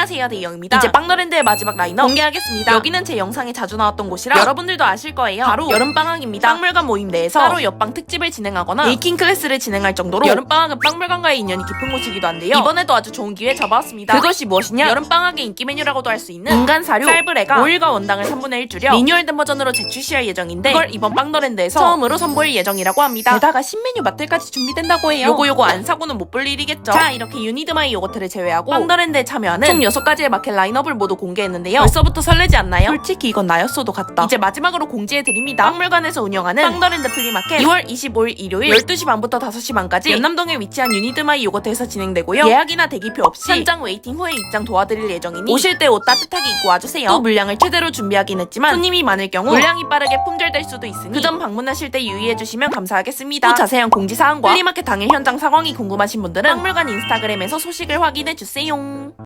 안녕하세요 대영입니다. 이제 빵너랜드의 마지막 라인업 공개하겠습니다. 여기는 제 영상에 자주 나왔던 곳이라 여러분들도 아실 거예요. 바로 여름방학입니다. 빵물관 모임 내에서 따로 옆방 특집을 진행하거나 베이킹 클래스를 진행할 정도로 여름방학은 빵물관과의 인연이 깊은 곳이기도 한데요. 이번에도 아주 좋은 기회 잡아왔습니다. 그것이 무엇이냐? 여름방학의 인기 메뉴라고도 할 수 있는 인간 사료 쌀브레가 오일과 원당을 3분의 1 줄여 리뉴얼된 버전으로 재출시할 예정인데 그걸 이번 빵너랜드에서 처음으로 선보일 예정이라고 합니다. 게다가 신메뉴 맛들까지 준비된다고 해요. 요거 요거 안 사고는 못 볼 일이겠죠. 자 이렇게 유니드마이 요거트를 제외하고 빵너랜드에 참여하는 총 6가지의 마켓 라인업을 모두 공개했는데요. 벌써부터 설레지 않나요? 솔직히 이건 나였어도 같다. 이제 마지막으로 공지해드립니다. 빵물관에서 운영하는 빵너랜드 플리마켓 2월 25일 일요일 12시 반부터 5시 반까지 연남동에 위치한 유니드마이 요거트에서 진행되고요. 예약이나 대기표 없이 현장 웨이팅 후에 입장 도와드릴 예정이니 오실 때 옷 따뜻하게 입고 와주세요. 또 물량을 최대로 준비하긴 했지만 손님이 많을 경우 물량이 빠르게 품절될 수도 있으니 그 점 방문하실 때 유의해주시면 감사하겠습니다. 또 자세한 공지사항과 플리마켓 당일 현장 상황이 궁금하신 분들은 박물관 인스타그램에서 소식을 확인해주세요.